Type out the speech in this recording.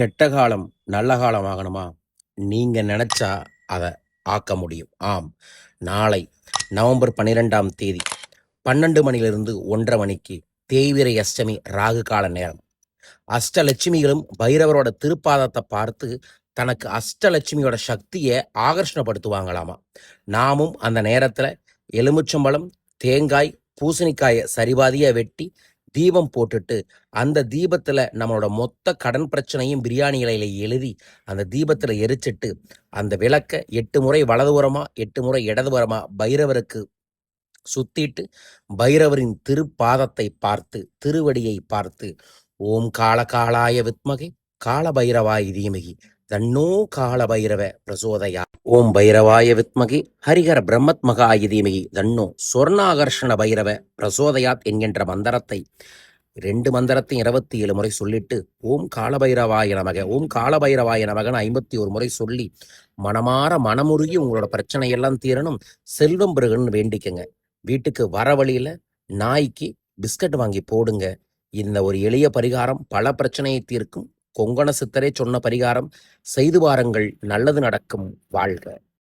கெட்ட காலம் நல்ல காலம் ஆகணுமா நீங்க நினைச்சா அதை ஆக்க முடியும். ஆம். நாளை நவம்பர் பன்னிரெண்டாம் தேதி பன்னெண்டு மணிலிருந்து ஒன்றரை மணிக்கு தேய்விரை அஷ்டமி ராகு கால நேரம். அஷ்டலட்சுமிகளும் பைரவரோட திருப்பாதத்தை பார்த்து தனக்கு அஷ்டலட்சுமியோட சக்தியை ஆகர்ஷணப்படுத்துவாங்களாமா? நாமும் அந்த நேரத்தில் எலுமிச்சம்பழம் தேங்காய் பூசணிக்காயை சரிபாதியாக வெட்டி தீபம் போட்டுட்டு அந்த தீபத்துல நம்மளோட மொத்த கடன் பிரச்சனையும் பிரியாணி இலையில எழுதி அந்த தீபத்துல எரிச்சிட்டு அந்த விளக்க எட்டு முறை வலதுபுறமா எட்டு முறை இடதுபுறமா பைரவருக்கு சுத்திட்டு பைரவரின் திருப்பாதத்தை பார்த்து திருவடியை பார்த்து ஓம் காலகாலாய வித்மகை கால பைரவாய தீமகி தன்னோ கால பைரவ பிரசோதயா. ஓம் பைரவாய வித்மகி ஹரிஹர பிரம்மத்மகாய தீமகி தன்னோ சொர்ணாகர்ஷண பைரவ பிரசோதயாத் என்கின்ற மந்திரத்தை ரெண்டு மந்திரத்தையும் இருபத்தி ஏழு முறை சொல்லிட்டு ஓம் காலபைரவாய நமக ஓம் காலபைரவாய நமகன்னு ஐம்பத்தி ஒரு முறை சொல்லி மனமாற மனமுருகி உங்களோட பிரச்சனையெல்லாம் தீரணும் செல்வம் பெருகணும்னு வேண்டிக்கங்க. வீட்டுக்கு வர வழியில நாய்க்கு பிஸ்கட் வாங்கி போடுங்க. இந்த ஒரு எளிய பரிகாரம் பல பிரச்சனையை தீர்க்கும். கொங்கண சித்தரே சொன்ன பரிகாரம் செய்து வாருங்கள் நல்லது நடக்கும் வாழ்க.